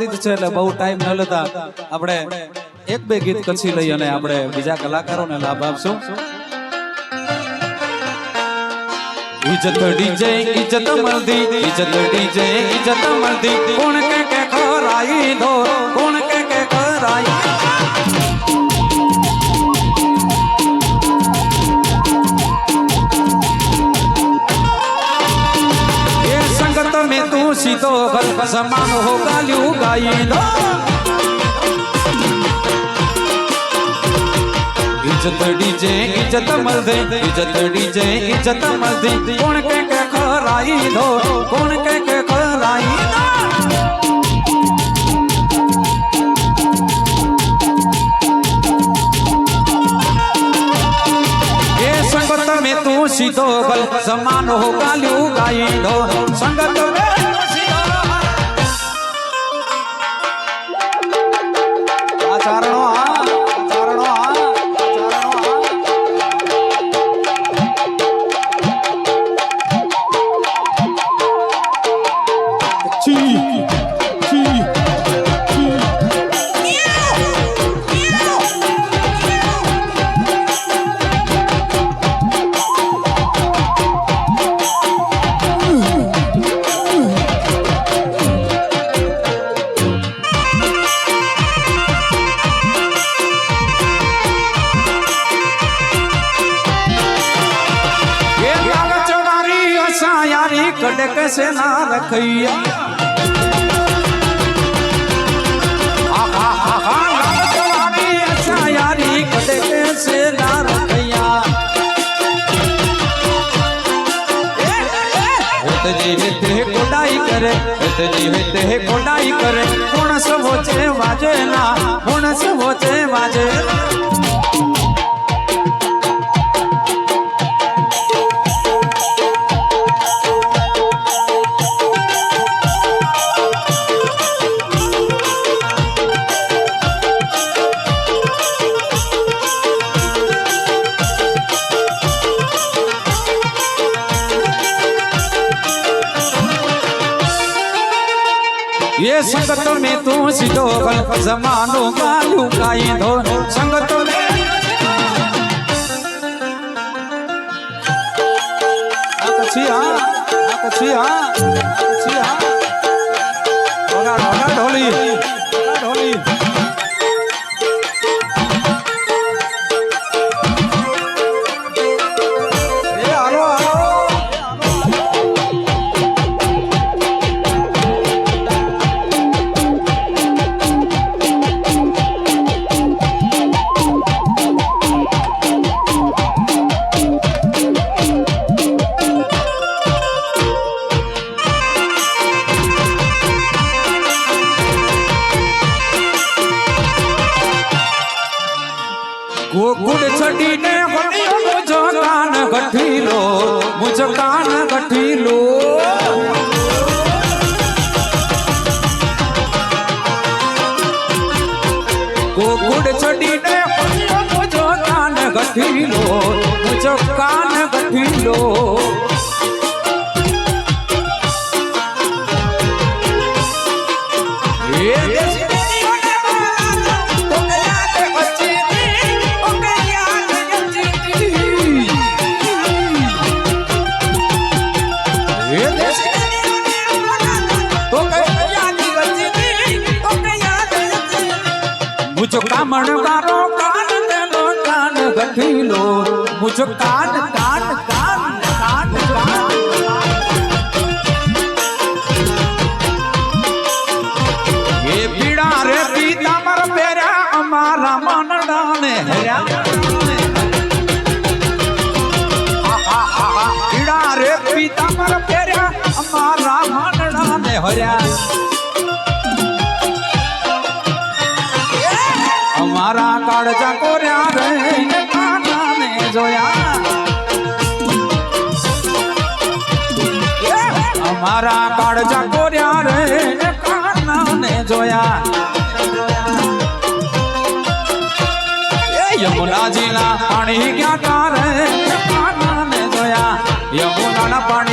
ઉપસ્થિત છે એટલે બહુ ટાઈમ ન લેતા આપણે એક બે ગીત કચ્છી લઈ અને આપણે બીજા કલાકારોને લાભ આપશું. ઇજત ડીજે ઇજત મળતી ઇજત ડીજે ઇજત મળતી કોણ કે કે ખરાઈ દો में तू सीधो गल समान हो गालियो गाई दो इज़्ज़त डीजे, इज़्ज़त मल दे इज़्ज़त डीजे, इज़्ज़त मल दे कौन के के खराई दो कौन के के खराई संगत में तू सीधो गल समान हो गालियो गाई दो संगत यारी कड़क से ना रखैया। आहा, आहा, लालच वारी असा यारी कड़क से ना रखैया। कोडाई करे कोडाई कोण सवोचे वाजे ना कोण सवोचे वाजे। ना એ સંગતો મે તું સીધો જમાનો ગાલું કાઈ ધો સંગતો મે આ કછી હા આ કછી હા कुकुड़ छड़ी ने मुझो कान गठीलो, मुझो कान गठीलो। कुकुड़ छड़ी ने मुझो कान गठीलो, मुझो कान गठीलो। मुझो कामण वारो कान देनो कान गठीलो मुझो कान कान कान कान कान। ये पीड़ा रे पेरा हमारा मन डाने पीड़ा रे पीतामर पेरा हमारा मन डाने हरा કાળજા કોર્યા રે ને કાનાને જોયા અમારા કાળજા કોર્યા રે ને કાનાને જોયા એ યમુનાજીના પાણી ગયા તારે કાનાને જોયા યમુનાના પાણી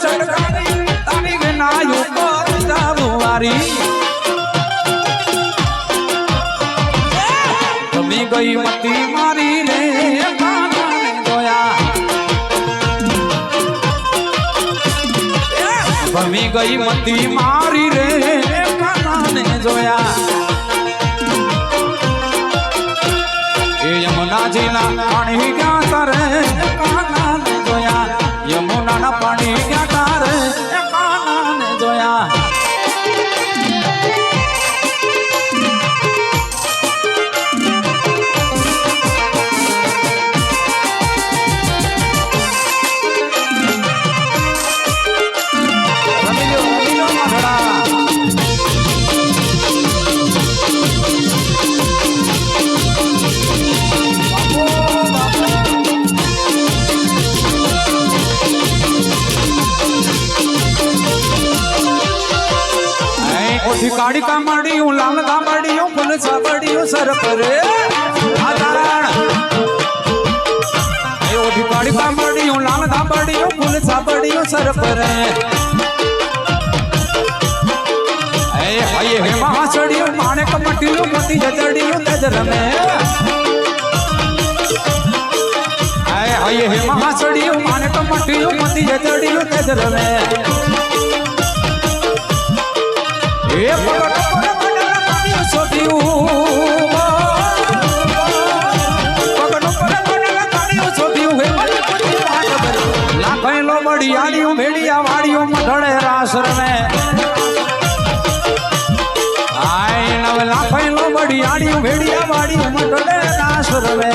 શર્ટ કાઢી ગઈ મતી મારી રે ભમી ગઈ મતી મારી રે કાનાને જોયા nah, nah. કા મળ્યું લાલતા મળ્યું ફુલસા પડ્યું સરપરે ઓઢી પાડી પા મળ્યું લાલતા પડ્યું ફુલસા પડ્યું સરપરે હે મહા ચડ્યું માણેક મટ્યું મોટી જજડ્યું નજર મેં આયે હે મહાસડીયું માને તો મટીયું મતી જતડીયું તેજરવે હે ઘડિયાળિયું ભેડિયા વાળિયું મઢળે રાસ રમે આય નવ લાફેલો ઘડિયાળિયું ભેડિયા વાડીયું મઢળે રાસ રમે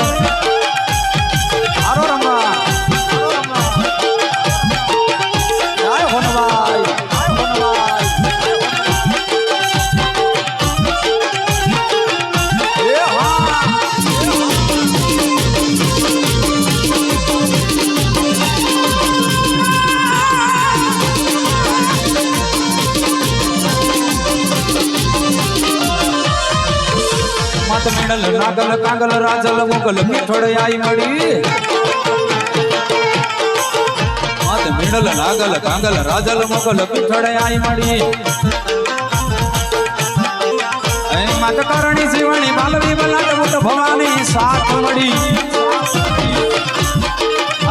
મત મેડલ નાગલ કાગલ રાજલ મોગલ મીઠોડ આઈ મળી મત મેડલ નાગલ કાગલ રાજલ મોગલ મીઠોડ આઈ મળી એ મત કરણી જીવણી બાલવી બલાટ મુટ ભવાની સાથ મળી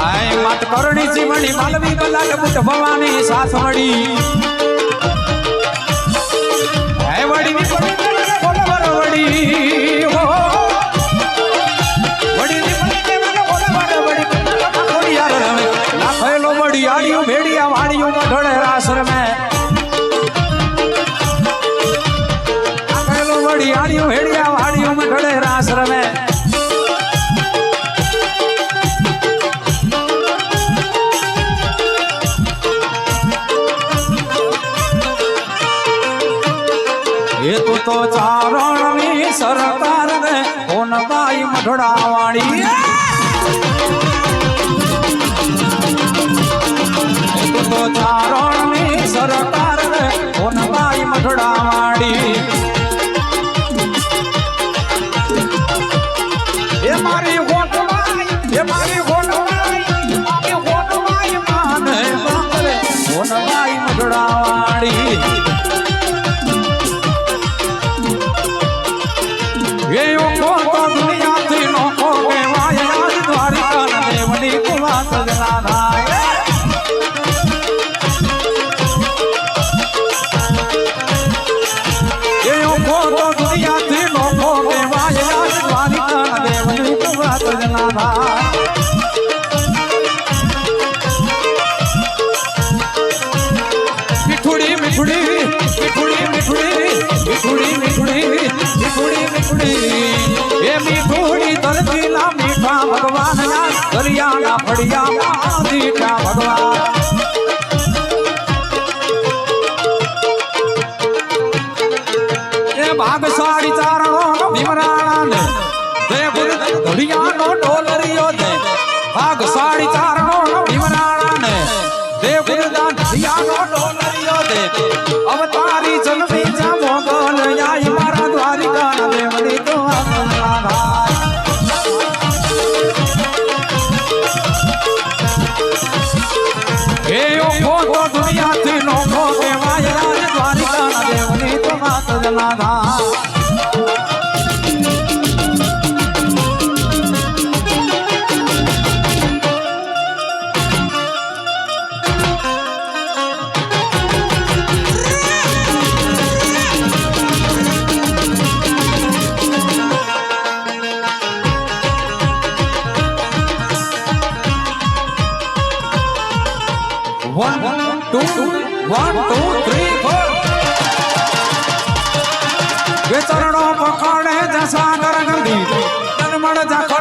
આય મત કરણી જીવણી બાલવી બલાટ મુટ ભવાની સાથ મળી વાડિયું હેડિયા વાડિયું મઠડે રાસ રમે. એ તો તો ચારણની સરકાર ને કોનબાઈ મઢડા વાળી તો ચારણની સરકાર ને કોનબાઈ મઢડા વાળી मिठुड़ी मिठुड़ी मिठुड़ी मिठुड़ी मिठुड़ी मिठुड़ी। ફળિયામાં દીઠા ભગવાન. પકડે જસાગર ગંધી તનમળ જા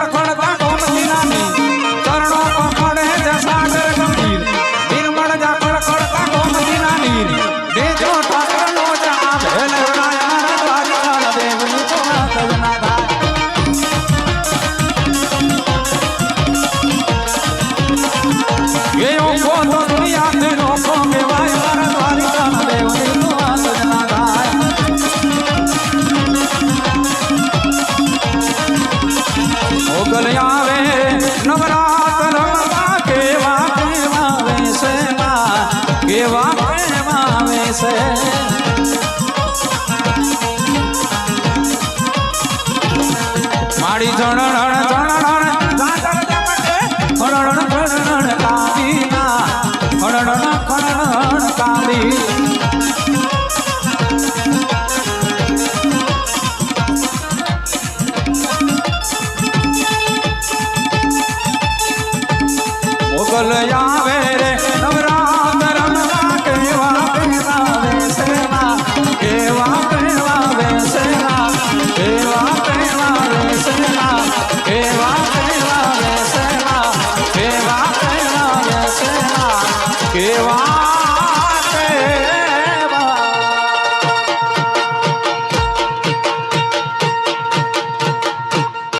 તાળી ધણ